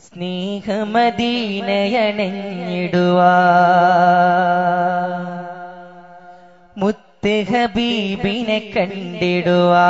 സ്നേഹമദീനയണഞ്ഞിടുവാ. മുത്ത് ഹബീബിനെ കണ്ടിടുവാ.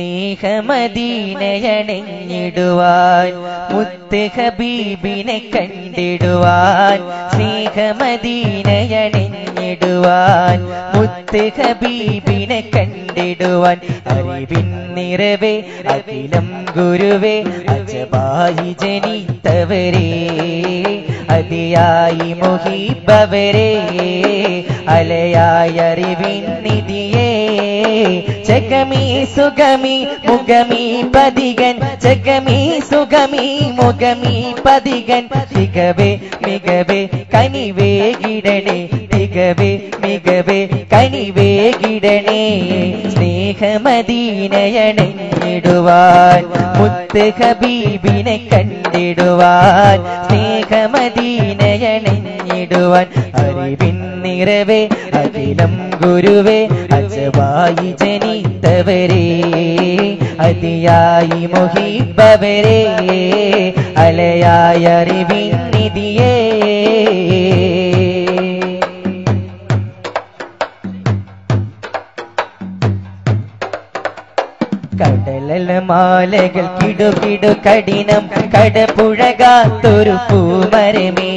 സ്നേഹമദീനയണഞ്ഞിടുവാൻ മുത്ത് ഹബീബിനെ കണ്ടിടുവാൻ സ്നേഹമദീനയണഞ്ഞിടുവാൻ മുത്ത് ഹബീബിനെ കണ്ടിടുവാൻ അറിവിൻ നിറവേ അഖിലം ഗുരുവേ അജബായി ജനിത്തവരേ അതിയായി മുഹിബവരേ അലയായി അറിവിൻ നിധിയേ ജഗമീ സുഗമി മുഗമീ പതികൻ. ജഗമി സുഗമി മുഗമീ പതികൻ. തികവേ മികവേ കനിവേ കിടണേ. തികവേ മികവേ കനിവേ കിടണേ. സ്നേഹമദീനയണിടുവാൻ മുത്ത് ഹബീബിനെ കണ്ടിടുവാൻ. സ്നേഹമദീനയണഞ്ഞിടുവാൻ അറിവിൻ നിറവേ അഖിലം ഗുരുവേ അജവായി ജനിത്തവരേ അതിയായി മുഹിബവരേ അലയായ അറിവിൻ നിധിയേ കടലല മാലകൾ കിടുകിടു കഠിനം കടപുഴകാത്തൊരു പൂമരമേ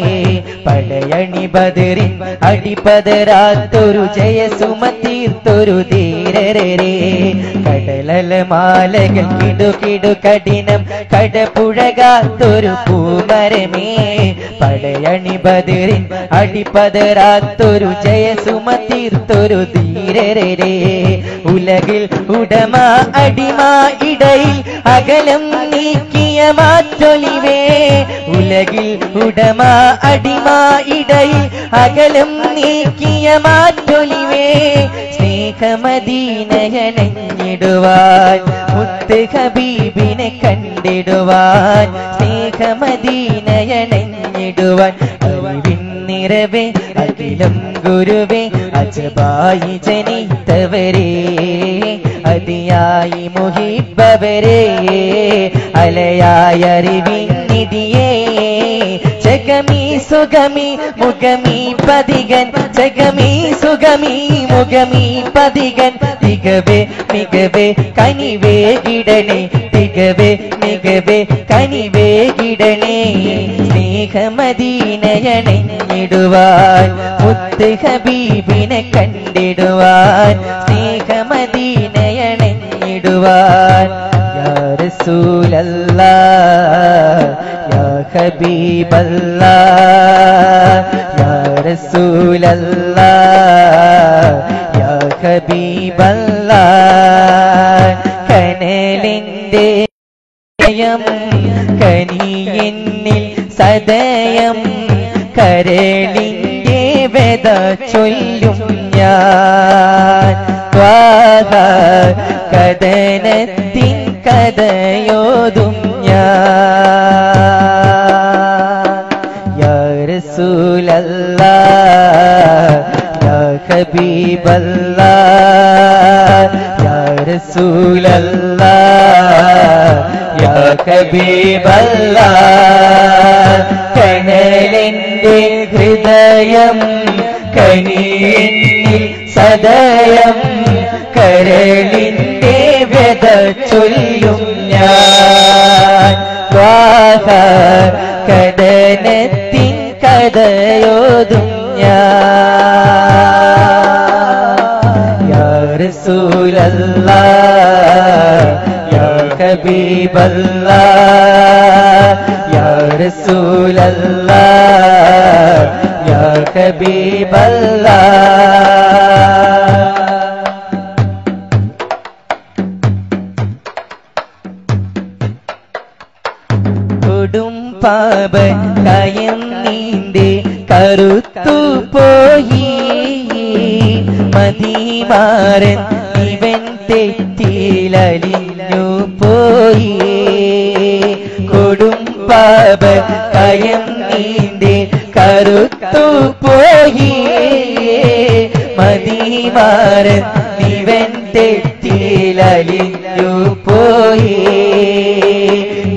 പടയണി ബദറിൻ അടിപതരാത്തൊരു ജയസുമതീർത്തൊരു ധീരരേ കടലല മാലകൾ കിടുകിടു കഠിനം കടപുഴകാത്തൊരു പൂമരമേ. പടയണി ബദറിൻ അടിപതരാത്തൊരു ജയസുമതീർത്തൊരു ധീരരേ ഉലകിൽ ഉടമ അടിമ ഇടയിൽ അകലം മാറ്റൊലിവേ. ഉലകിൽ ഉടമ അടിമ ഇടയിൽ അകലം നീക്കിയ മാറ്റൊലിവേ. സ്നേഹമദീനയനഞ്ഞിടുവാൻ മുത്ത് ഹബീബിനെ കണ്ടിടുവാൻ സ്നേഹമദീനയണഞ്ഞിടുവാൻ നിറവേ അഖിലം ഗുരുവേ അജബായി ജനിത്തവരേ അതിയായി മുഹിബവരേ അലയായി അറിവിൻ സുഗമി മുഗമി പതികൻ ജഗമീ സുഗമി മുഗമി പതികൻ. തികവേ മികവേ കനിവേ കിടണേ തികവേ മികവേ കനിവേ കിടണേ സ്നേഹമദീനയണിടുവാൻ മുത്ത് ഹബീബിനെ കണ്ടിടുവാൻ. സ്നേഹമദീനയണിടുവാൻ യാ റസൂലല്ലാ ഹബീബല്ലാ യാ റസൂലല്ലാ യാ ഹബീബല്ലാ കനലിന്റെ ഹൃദയം കനിയെന്നിൽ സദയം കരളിന്റെ വെത ചൊല്ലും ഞാൻ. കഥനത്തിൻ കഥയോതും റസൂലല്ലാ യാ ഹബീബല്ലാ യാ റസൂലല്ലാ യാ ഹബീബല്ലാ. കനലിന്റെ ഹൃദയം കനിയിൽ സദയം കരളിന്റെ വ്യത ചൊല്ലും ഞാൻ. വാഹ കടനത്തിൻ കഥയോതും ഞാൻ കബീബല്ല യാസൂലല്ല ഹബീബല്ലാ കൊടും പാപ കൈ കറുത്തു പോയി മതിമാരൻ ഇവൻ തെറ്റിലലിഞ്ഞു പോയി. കൊടും പാപ കയം നീന്തി കറുത്തു പോയി മതിമാരൻ ഇവൻ തെറ്റിലലിഞ്ഞു പോയി.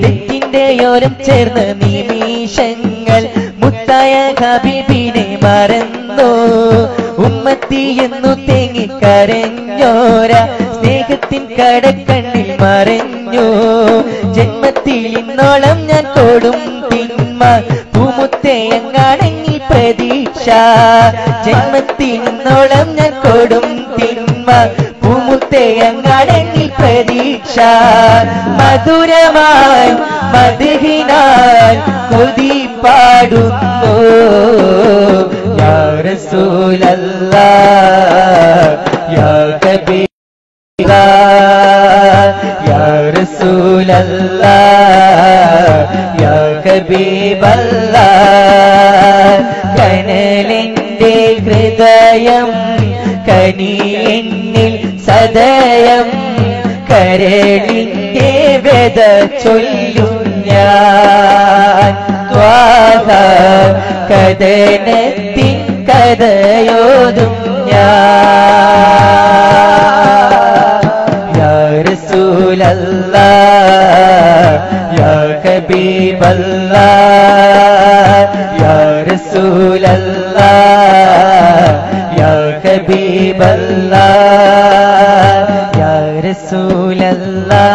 തെറ്റിന്റെ യോരം ചേർന്ന് മുത്തായ ഹബീബിനെ മറന്നോ. ഉമ്മത്തി എന്നു തേങ്ങിക്കരഞ്ഞോര സ്നേഹത്തിൻ കടക്കണ്ണിൽ മറഞ്ഞോ. ജന്മത്തിൽ ഇന്നോളം ഞാൻ കൊടും തിന്മ. പൂമുത്തയങ്ങാണെങ്കിൽ പ്രതീക്ഷ. ജന്മത്തിൽ ഇന്നോളം ഞാൻ കൊടും തിന്മ. പൂമുത്തയങ്ങാണെങ്കിൽ പ്രതീക്ഷ. മധുരമായി മധുഹിനാൻ കൊതി പാടുന്നു. യാ റസൂലല്ലാ യാ കബീറാ യാ റസൂലല്ലാ യാ ഹബീബല്ലാ കനലിന്റെ ഹൃദയം കനിയെന്നിൽ സദയം കരളിന്റെ വ്യത ചൊല്ലും ഞാൻ. ത്വാഹ കഥനത്തിൻ കഥയോതും യാ ഹബീബല്ലാ യാ റസൂലല്ലാ യാ റസൂലല്ലാ